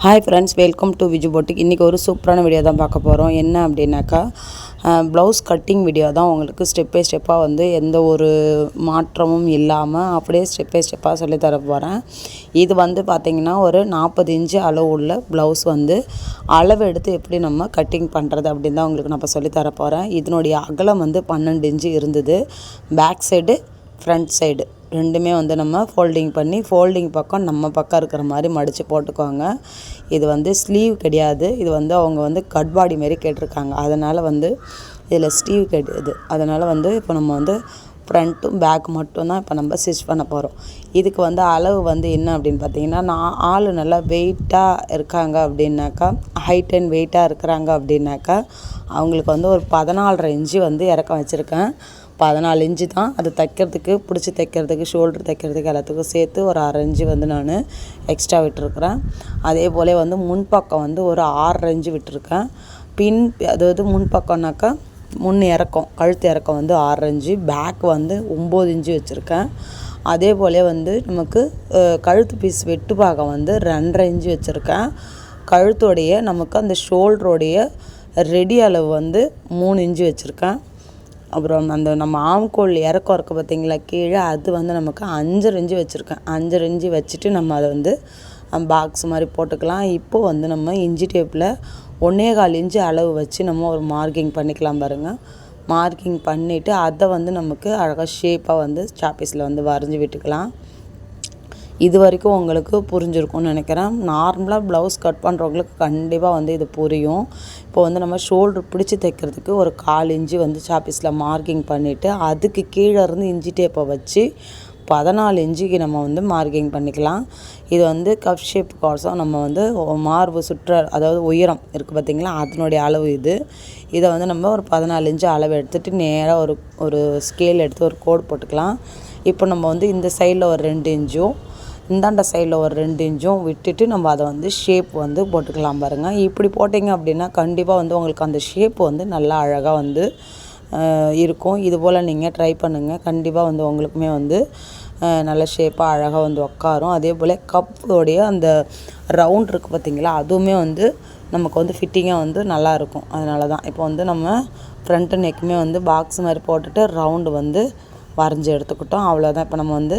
Hi friends welcome to Viju boutique இன்றைக்கி ஒரு சூப்பரான வீடியோ தான் பார்க்க போகிறோம் என்ன அப்படின்னாக்கா ப்ளவுஸ் கட்டிங் வீடியோ தான் உங்களுக்கு ஸ்டெப் பை ஸ்டெப்பாக வந்து எந்த ஒரு மாற்றமும் இல்லாமல் அப்படியே ஸ்டெப் பை ஸ்டெப்பாக சொல்லி தர போகிறேன் இது வந்து பார்த்திங்கன்னா ஒரு நாற்பது இன்ச்சு அளவு உள்ள ப்ளவுஸ் வந்து அளவு எடுத்து எப்படி நம்ம கட்டிங் பண்ணுறது அப்படின்னு தான் உங்களுக்கு நான் இப்போ சொல்லி தர போகிறேன் இதனுடைய அகலம் வந்து பன்னெண்டு இன்ச்சு இருந்தது. பேக் சைடு ஃப்ரண்ட் சைடு ரெண்டுமே வந்து நம்ம ஃபோல்டிங் பண்ணி ஃபோல்டிங் பக்கம் நம்ம பக்கம் இருக்கிற மாதிரி மடித்து போட்டுக்கோங்க. இது வந்து ஸ்லீவ் கிடையாது. இது வந்து அவங்க வந்து கட் பாடி மாரி கேட்டிருக்காங்க. அதனால் வந்து இதில் ஸ்லீவ் கிடையாது. அதனால் வந்து இப்போ நம்ம வந்து ஃப்ரண்ட்டும் பேக் மட்டும்தான் இப்போ நம்ம ஸ்டிச் பண்ண போகிறோம் இதுக்கு வந்து அளவு வந்து என்ன அப்படின்னு பார்த்தீங்கன்னா நான் ஆள் நல்லா வெயிட்டாக இருக்காங்க அப்படின்னாக்கா ஹைட் அண்ட் வெயிட்டாக இருக்கிறாங்க அப்படின்னாக்கா அவங்களுக்கு வந்து ஒரு பதினாலரை இன்ச்சு வந்து இறக்கம் வச்சுருக்கேன். பதினாலு இன்ச்சு தான். அது தைக்கிறதுக்கு பிடிச்சி தைக்கிறதுக்கு ஷோல்ட்ரு தைக்கிறதுக்கு எல்லாத்துக்கும் சேர்த்து ஒரு அரை இன்ச்சு வந்து நான் எக்ஸ்ட்ரா விட்டுருக்குறேன். அதே போல் வந்து முன்பக்கம் வந்து ஒரு ஆறு இன்ச்சு விட்டுருக்கேன். பின் அதாவது முன்பக்கம்னாக்கா முன் இறக்கம் கழுத்து இறக்கம் வந்து ஆறரை இன்ச்சு பேக் வந்து ஒம்பது இன்ச்சு வச்சுருக்கேன். அதே போல் வந்து நமக்கு கழுத்து பீஸ் வெட்டு பாகம் வந்து ரெண்டரை இன்ச்சு வச்சுருக்கேன். கழுத்தோடைய நமக்கு அந்த ஷோல்டருடைய ரெடி அளவு வந்து மூணு இன்ச்சு வச்சுருக்கேன். அப்புறம் அந்த நம்ம ஆம்கோல் இறக்கம் இருக்குது பார்த்தீங்களா கீழே அது வந்து நமக்கு அஞ்சரை இன்ச்சு வச்சுருக்கேன். அஞ்சரை இன்ச்சு வச்சுட்டு நம்ம அதை வந்து பாக்ஸ் மாதிரி போட்டுக்கலாம். இப்போது வந்து நம்ம இஞ்சி டேப்பில் ஒன்றே கால் இஞ்சி அளவு வச்சு நம்ம ஒரு மார்க்கிங் பண்ணிக்கலாம் பாருங்கள் மார்க்கிங் பண்ணிவிட்டு அதை வந்து நமக்கு அழகாக ஷேப்பாக வந்து சாப்பீஸில் வந்து வரைஞ்சி விட்டுக்கலாம். இது வரைக்கும் உங்களுக்கு புரிஞ்சிருக்கும்னு நினைக்கிறேன். நார்மலாக ப்ளவுஸ் கட் பண்ணுறவங்களுக்கு கண்டிப்பாக வந்து இது புரியும். இப்போ வந்து நம்ம ஷோல்ட்ரு பிடிச்சி தைக்கிறதுக்கு ஒரு கால் இன்ச்சு வந்து சாப்பீஸில் மார்க்கிங் பண்ணிவிட்டு அதுக்கு கீழே இருந்து இஞ்சி டேப்பை வச்சு பதினாலு இன்ச்சுக்கு நம்ம வந்து மார்க்கிங் பண்ணிக்கலாம். இது வந்து கப் ஷேப் கோர்ஸும் நம்ம வந்து மார்பு சுற்ற அதாவது உயரம் இருக்குது பார்த்திங்களா அதனுடைய அளவு இது. இதை வந்து நம்ம ஒரு பதினாலு இன்ச்சு அளவு எடுத்துகிட்டு நேராக ஒரு ஒரு ஸ்கேல் எடுத்து ஒரு கோடு போட்டுக்கலாம். இப்போ நம்ம வந்து இந்த சைடில் ஒரு ரெண்டு இன்ச்சும் இந்தாண்ட சைடில் ஒரு ரெண்டு இன்ச்சும் விட்டுட்டு நம்ம அதை வந்து ஷேப் வந்து போட்டுக்கலாம் பாருங்கள் இப்படி போட்டிங்க அப்படின்னா கண்டிப்பாக வந்து உங்களுக்கு அந்த ஷேப் வந்து நல்லா அழகாக வந்து இருக்கும். இது போல் நீங்கள் ட்ரை பண்ணுங்கள் கண்டிப்பாக வந்து உங்களுக்குமே வந்து நல்ல ஷேப்பாக அழகாக வந்து உக்காரும். அதே போல் கப்போடைய அந்த ரவுண்ட் இருக்குது பார்த்திங்களா அதுவுமே வந்து நமக்கு வந்து ஃபிட்டிங்காக வந்து நல்லாயிருக்கும் அதனால தான் இப்போ வந்து நம்ம ஃப்ரண்ட்டு நெக்குமே வந்து பாக்ஸ் மாதிரி போட்டுட்டு ரவுண்டு வந்து வரைஞ்சி எடுத்துக்கிட்டோம். அவ்வளோதான் இப்போ நம்ம வந்து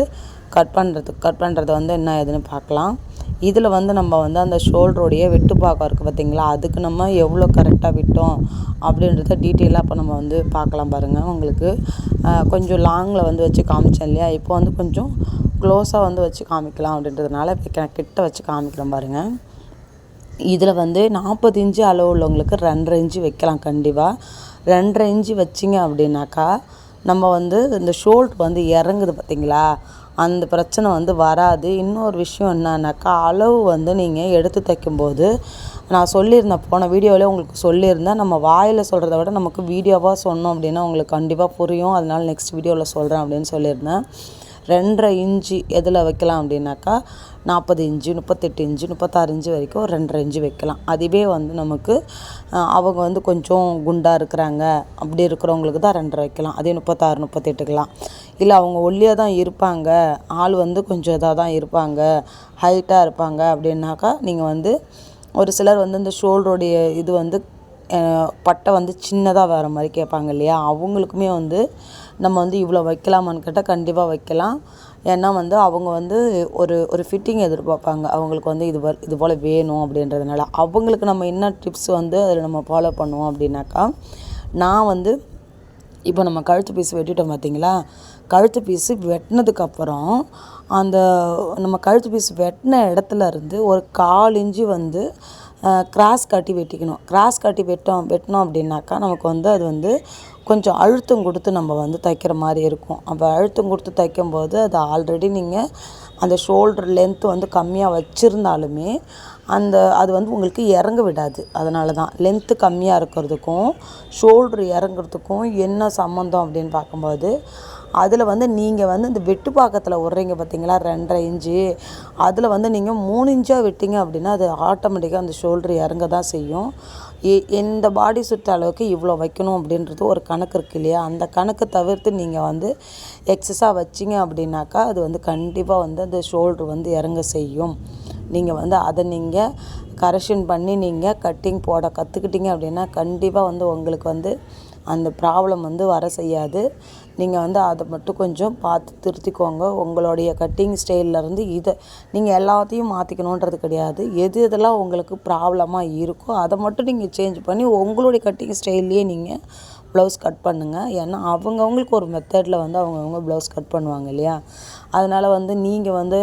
கட் பண்ணுறது கட் பண்ணுறது வந்து என்ன ஏதுன்னு பார்க்கலாம். இதில் வந்து நம்ம வந்து அந்த ஷோல்டருடைய வெட்டு பாக்கம் இருக்குது பார்த்திங்களா? அதுக்கு நம்ம எவ்வளோ கரெக்டாக விட்டோம் அப்படின்றத டீட்டெயிலாக இப்போ நம்ம வந்து பார்க்கலாம் பாருங்கள் உங்களுக்கு கொஞ்சம் லாங்கில் வந்து வச்சு காமிச்சேன் இல்லையா? இப்போ வந்து கொஞ்சம் க்ளோஸாக வந்து வச்சு காமிக்கலாம் அப்படின்றதுனால இப்போ கிட்ட வச்சு காமிக்கிறேன் பாருங்கள் இதில் வந்து நாற்பது இன்ச்சு அளவு உள்ளவங்களுக்கு ரெண்டரை இன்ச்சு வைக்கலாம் கண்டிப்பாக ரெண்டரை இன்ச்சு வச்சிங்க அப்படின்னாக்கா நம்ம வந்து இந்த ஷோல்ட் வந்து இறங்குது பார்த்திங்களா? அந்த பிரச்சனை வந்து வராது. இன்னொரு விஷயம் என்னன்னாக்கா அளவு வந்து நீங்கள் எடுத்து தைக்கும்போது நான் சொல்லியிருந்தேன் போன வீடியோவிலே உங்களுக்கு சொல்லியிருந்தேன். நம்ம வாயில் சொல்கிறத விட நமக்கு வீடியோவாக சொன்னோம் அப்படின்னா உங்களுக்கு கண்டிப்பாக புரியும். அதனால் நெக்ஸ்ட் வீடியோவில் சொல்கிறேன் அப்படின்னு சொல்லியிருந்தேன். ரெண்டரை இன்ச்சு எதில் வைக்கலாம் அப்படின்னாக்கா நாற்பது இன்ச்சு முப்பத்தெட்டு இன்ச்சு முப்பத்தாறு இன்ச்சு வரைக்கும் ரெண்டரை இன்ச்சு வைக்கலாம். அதுவே வந்து நமக்கு அவங்க வந்து கொஞ்சம் குண்டாக இருக்கிறாங்க. அப்படி இருக்கிறவங்களுக்கு தான் ரெண்டரை வைக்கலாம். அதே முப்பத்தாறு முப்பத்தெட்டுக்கலாம் இல்லை அவங்க ஒல்லியாக தான் இருப்பாங்க. ஆள் வந்து கொஞ்சம் இதாக தான் இருப்பாங்க. ஹைட்டாக இருப்பாங்க அப்படின்னாக்கா நீங்கள் வந்து ஒரு சிலர் வந்து இந்த ஷோல்டருடைய இது வந்து பட்டை வந்து சின்னதாக வேறு மாதிரி கேட்பாங்க இல்லையா? அவங்களுக்குமே வந்து நம்ம வந்து இவ்வளோ வைக்கலாமான்னு கேட்டால் கண்டிப்பாக வைக்கலாம். ஏன்னா வந்து அவங்க வந்து ஒரு ஒரு ஃபிட்டிங் எதிர்பார்ப்பாங்க. அவங்களுக்கு வந்து இது இது போல் வேணும் அப்படின்றதுனால. அவங்களுக்கு நம்ம என்ன டிப்ஸ் வந்து அதில் நம்ம ஃபாலோ பண்ணுவோம் அப்படின்னாக்கா நான் வந்து இப்போ நம்ம கழுத்து பீஸ் வெட்டிட்டோம் பார்த்தீங்களா கழுத்து பீஸு வெட்டினதுக்கப்புறம் அந்த நம்ம கழுத்து பீஸ் வெட்டின இடத்துல இருந்து ஒரு கால் இன்ச்சு வந்து கிராஸ் கட்டி வெட்டிக்கணும். கிராஸ் கட்டி வெட்டோம் வெட்டினோம் அப்படின்னாக்கா நமக்கு வந்து அது வந்து கொஞ்சம் அழுத்தம் கொடுத்து நம்ம வந்து தைக்கிற மாதிரி இருக்கும். அப்போ அழுத்தம் கொடுத்து தைக்கும்போது அது ஆல்ரெடி நீங்கள் அந்த ஷோல்டர் லென்த்து வந்து கம்மியாக வச்சுருந்தாலுமே அந்த அது வந்து உங்களுக்கு இறங்க விடாது. அதனால தான் லென்த்து கம்மியாக இருக்கிறதுக்கும் ஷோல்ட்ரு இறங்குறதுக்கும் என்ன சம்மந்தம் அப்படின்னு பார்க்கும்போது அதில் வந்து நீங்கள் வந்து இந்த வெட்டு பாக்கத்தில் விட்றீங்க பார்த்தீங்களா ரெண்டரை இன்ச்சு. அதில் வந்து நீங்கள் மூணு இன்ச்சாக விட்டீங்க அப்படின்னா அது ஆட்டோமேட்டிக்காக அந்த ஷோல்டர் இறங்க தான் செய்யும் எந்த பாடி சுற்ற அளவுக்கு இவ்வளோ வைக்கணும் அப்படின்றது ஒரு கணக்கு இருக்குது இல்லையா? அந்த கணக்கு தவிர்த்து நீங்கள் வந்து எக்ஸஸாக வச்சிங்க அப்படின்னாக்கா அது வந்து கண்டிப்பாக வந்து அந்த ஷோல்ட்ரு வந்து இறங்க செய்யும். நீங்கள் வந்து அதை நீங்கள் கரெக்ஷன் பண்ணி நீங்கள் கட்டிங் போட கற்றுக்கிட்டீங்க அப்படின்னா கண்டிப்பாக வந்து உங்களுக்கு வந்து அந்த ப்ராப்ளம் வந்து வர செய்யாது. நீங்கள் வந்து அதை மட்டும் கொஞ்சம் பார்த்து திருத்திக்கோங்க. உங்களுடைய கட்டிங் ஸ்டைல்லேருந்து இதை நீங்கள் எல்லாத்தையும் மாற்றிக்கணுன்றது கிடையாது. எது எதெல்லாம் உங்களுக்கு ப்ராப்ளமாக இருக்கோ அதை மட்டும் நீங்கள் சேஞ்ச் பண்ணி உங்களுடைய கட்டிங் ஸ்டைல்லையே நீங்கள் ப்ளவுஸ் கட் பண்ணுங்கள் ஏன்னா அவங்கவுங்களுக்கு ஒரு மெத்தடில் வந்து அவங்கவுங்க ப்ளவுஸ் கட் பண்ணுவாங்க இல்லையா? அதனால் வந்து நீங்கள் வந்து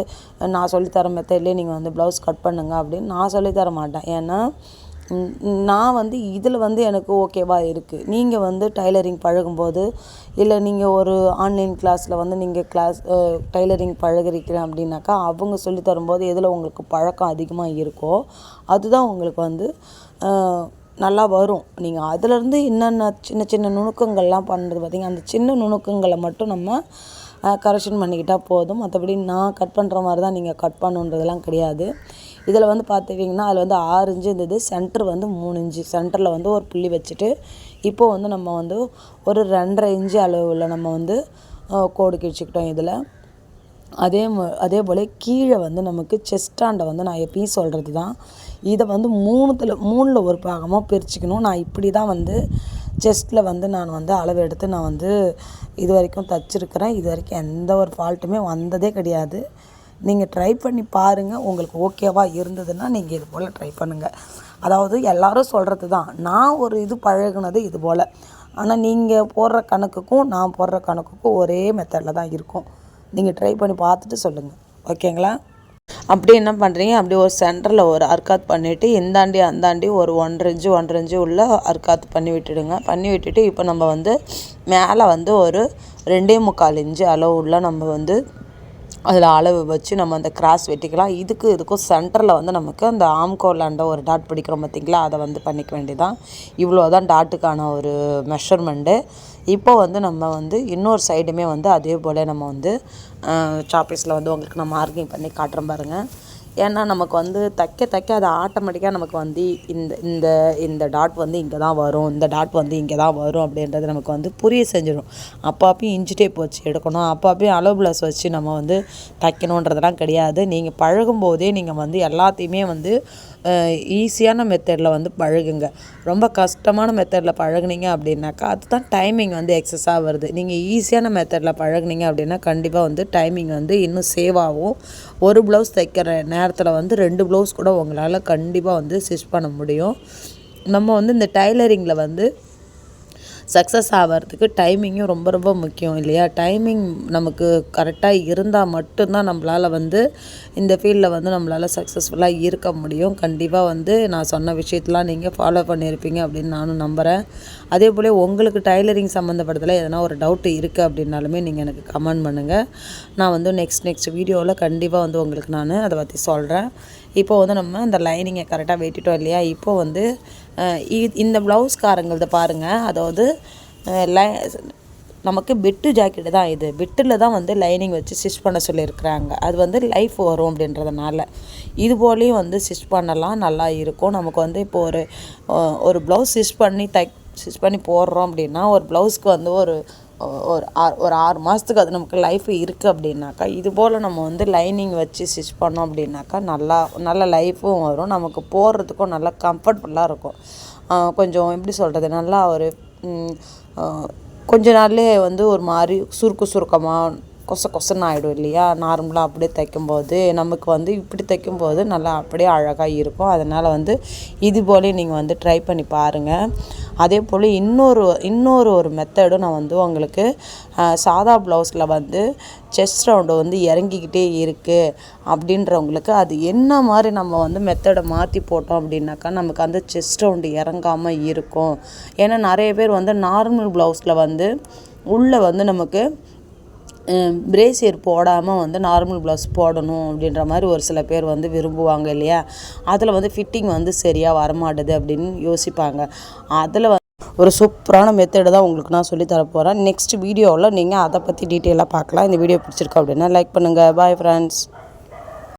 நான் சொல்லித்தர மெத்தட்லேயே நீங்கள் வந்து ப்ளவுஸ் கட் பண்ணுங்க அப்படின்னு நான் சொல்லித்தர மாட்டேன். ஏன்னா நான் வந்து இதில் வந்து எனக்கு ஓகேவா இருக்குது நீங்கள் வந்து டைலரிங் பழகும்போது இல்லை நீங்கள் ஒரு ஆன்லைன் கிளாஸில் வந்து நீங்கள் கிளாஸ் டைலரிங் பழகுறீக்கிறேன் அப்படின்னாக்கா அவங்க சொல்லி தரும்போது எதில் உங்களுக்கு பழக்கம் அதிகமாக இருக்கோ அதுதான் உங்களுக்கு வந்து நல்லா வரும். நீங்கள் அதுலேருந்து என்னென்ன சின்ன சின்ன நுணுக்கங்கள்லாம் பண்ணுறது பார்த்தீங்க அந்த சின்ன நுணுக்கங்களை மட்டும் நம்ம கரெக்ஷன் பண்ணிக்கிட்டால் போதும். மற்றபடி நான் கட் பண்ணுற மாதிரி தான் நீங்கள் கட் பண்ணுன்றதெல்லாம் கிடையாது. இதில் வந்து பார்த்துக்கிங்கன்னா அதில் வந்து ஆறு இன்ச்சு இருந்தது சென்டர் வந்து மூணு இன்ச்சு. சென்டரில் வந்து ஒரு புள்ளி வச்சுட்டு இப்போ வந்து நம்ம வந்து ஒரு ரெண்டரை இன்ச்சு அளவில் நம்ம வந்து கோடு கிழிச்சிக்கிட்டோம் இதில். அதே அதே போல் கீழே வந்து நமக்கு செஸ்டாண்டை வந்து நான் எப்பயும் சொல்கிறது தான். இதை வந்து மூணுத்தில் மூணில் ஒரு பாகமாக பிரிச்சுக்கணும். நான் இப்படி தான் வந்து செஸ்ட்டில் வந்து நான் வந்து அளவு எடுத்து நான் வந்து இது வரைக்கும் தச்சிருக்கிறேன். இது வரைக்கும் எந்த ஒரு ஃபால்ட்டுமே வந்ததே கிடையாது. நீங்கள் ட்ரை பண்ணி பாருங்கள் உங்களுக்கு ஓகேவாக இருந்ததுன்னா நீங்கள் இது போல் ட்ரை பண்ணுங்கள் அதாவது எல்லாரும் சொல்கிறது தான் நான் ஒரு இது பழகுனது இது போல். ஆனால் நீங்கள் போடுற கணக்குக்கும் நான் போடுற கணக்குக்கும் ஒரே மெத்தடில் தான் இருக்கும். நீங்கள் ட்ரை பண்ணி பார்த்துட்டு சொல்லுங்கள் ஓகேங்களா அப்படியே என்ன பண்ணுறீங்க அப்படி ஒரு சென்டரில் ஒரு அர்க்காத் பண்ணிவிட்டு இந்தாண்டி அந்தாண்டி ஒரு ஒன்றரை இன்ச்சு ஒன்றரை இன்ச்சு உள்ள அர்க்காத் பண்ணி விட்டுடுங்க. பண்ணி விட்டுட்டு இப்போ நம்ம வந்து மேலே வந்து ஒரு ரெண்டே முக்கால் இன்ச்சு அளவு உள்ள நம்ம வந்து அதில் அளவு வச்சு நம்ம அந்த கிராஸ் வெட்டிக்கலாம். இதுக்கு இதுக்கும் சென்டரில் வந்து நமக்கு அந்த ஆம்கோலாண்ட ஒரு டாட் பிடிக்கிறோம் பார்த்தீங்களா அதை வந்து பண்ணிக்க வேண்டியதான் இவ்வளோ தான் டாட்டுக்கான ஒரு மெஷர்மெண்ட்டு இப்போ வந்து நம்ம வந்து இன்னொரு சைடுமே வந்து அதே போல் நம்ம வந்து சாப்பீஸில் வந்து உங்களுக்கு நான் மார்க்கிங் பண்ணி காட்டுறேன் பாருங்கள் ஏன்னா நமக்கு வந்து தைக்க தைக்க அது ஆட்டோமேட்டிக்காக நமக்கு வந்து இந்த இந்த இந்த டாட் வந்து இங்கே தான் வரும் இந்த டாட் வந்து இங்கே தான் வரும் அப்படின்றது நமக்கு வந்து புரிய செஞ்சிடும். அப்போ அப்பயும் இன்ச்சு டேப் வச்சு எடுக்கணும். அப்போ அப்பயும் அலோ ப்ளஸ் வச்சு நம்ம வந்து தைக்கணுன்றதெல்லாம் கிடையாது. நீங்கள் பழகும்போதே நீங்கள் வந்து எல்லாத்தையுமே வந்து ஈஸியான மெத்தடில் வந்து பழகுங்க. ரொம்ப கஷ்டமான மெத்தடில் பழகுனீங்க அப்படின்னாக்கா அதுதான் டைமிங் வந்து எக்ஸஸாக வருது. நீங்கள் ஈஸியான மெத்தடில் பழகுனீங்க அப்படின்னா கண்டிப்பாக வந்து டைமிங் வந்து இன்னும் சேவ் ஆகும். ஒரு ப்ளவுஸ் தைக்கிற நேரத்தில் வந்து ரெண்டு ப்ளவுஸ் கூட உங்களால் கண்டிப்பாக வந்து ஸ்டிச் பண்ண முடியும். நம்ம வந்து இந்த டைலரிங்கில் வந்து சக்ஸஸ் ஆகிறதுக்கு டைமிங்கும் ரொம்ப ரொம்ப முக்கியம் இல்லையா? டைமிங் நமக்கு கரெக்டாக இருந்தால் மட்டும்தான் நம்மளால் வந்து இந்த ஃபீல்டில் வந்து நம்மளால் சக்ஸஸ்ஃபுல்லாக இருக்க முடியும். கண்டிப்பாக வந்து நான் சொன்ன விஷயத்தெலாம் நீங்கள் ஃபாலோ பண்ணியிருப்பீங்க அப்படின்னு நானும் நம்புகிறேன் அதே போல் உங்களுக்கு டைலரிங் சம்மந்தப்பட்டதில் எதனா ஒரு டவுட் இருக்குது அப்படின்னாலுமே நீங்கள் எனக்கு கமெண்ட் பண்ணுங்கள் நான் வந்து நெக்ஸ்ட் நெக்ஸ்ட் வீடியோவில் கண்டிப்பாக வந்து உங்களுக்கு நான் அதை பற்றி சொல்கிறேன் இப்போ வந்து நம்ம அந்த லைனிங்கை கரெக்டாக வெட்டிட்டோம் இல்லையா? இப்போ வந்து இந்த ப்ளவுஸ்காரங்களத பாருங்கள் அதாவது லை நமக்கு பிட்டு ஜாக்கெட்டு தான் இது. பிட்டில் தான் வந்து லைனிங் வச்சு ஸ்டிச் பண்ண சொல்லியிருக்கிறாங்க. அது வந்து லைஃப் வரும் அப்படின்றதுனால. இது போலேயும் வந்து ஸ்டிச் பண்ணலாம். நல்லா இருக்கும். நமக்கு வந்து இப்போ ஒரு ஒரு ப்ளவுஸ் ஸ்டிச் பண்ணி தை ஸ்டிச் பண்ணி போடுறோம் அப்படின்னா ஒரு ப்ளவுஸ்க்கு வந்து ஒரு ஒரு ஆறு ஒரு ஆறு மாதத்துக்கு அது நமக்கு லைஃப் இருக்குது அப்படின்னாக்கா இது போல் நம்ம வந்து லைனிங் வச்சு ஸ்டிச் பண்ணோம் அப்படின்னாக்கா நல்லா நல்ல லைஃப்பும் வரும். நமக்கு போடுறதுக்கும் நல்லா கம்ஃபர்டபுளாக இருக்கும். கொஞ்சம் எப்படி சொல்கிறது நல்லா ஒரு கொஞ்ச நாள்லேயே வந்து ஒரு மாதிரி சுருக்கு சுருக்கமாக கொச கொசன்னு ஆகிடும் இல்லையா? நார்மலாக அப்படியே தைக்கும்போது நமக்கு வந்து இப்படி தைக்கும்போது நல்லா அப்படியே அழகாக இருக்கும். அதனால் வந்து இது போல நீங்கள் வந்து ட்ரை பண்ணி பாருங்கள் அதே போல் இன்னொரு இன்னொரு ஒரு மெத்தடும் நான் வந்து உங்களுக்கு சாதா ப்ளவுஸில் வந்து செஸ்ட் ரவுண்டு வந்து இறங்கிக்கிட்டே இருக்குது அப்படின்றவங்களுக்கு அது என்ன மாதிரி நம்ம வந்து மெத்தடை மாற்றி போட்டோம் அப்படின்னாக்கா நமக்கு அந்த செஸ்ட் ரவுண்டு இறங்காமல் இருக்கும். ஏன்னா நிறைய பேர் வந்து நார்மல் ப்ளவுஸில் வந்து உள்ளே வந்து நமக்கு பிரேசியர் போடாமல் வந்து நார்மல் ப்ளவுஸ் போடணும் அப்படின்ற மாதிரி ஒரு சில பேர் வந்து விரும்புவாங்க இல்லையா? அதில் வந்து ஃபிட்டிங் வந்து சரியாக வரமாட்டுது அப்படின்னு யோசிப்பாங்க. அதில் வந்து ஒரு சூப்பரான மெத்தடு தான் உங்களுக்கு நான் சொல்லி தரப்போகிறேன் நெக்ஸ்ட் வீடியோவில் நீங்கள் அதை பற்றி டீட்டெயிலாக பார்க்கலாம். இந்த வீடியோ பிடிச்சிருக்கோம் அப்படின்னா லைக் பண்ணுங்கள் பாய் ஃப்ரெண்ட்ஸ்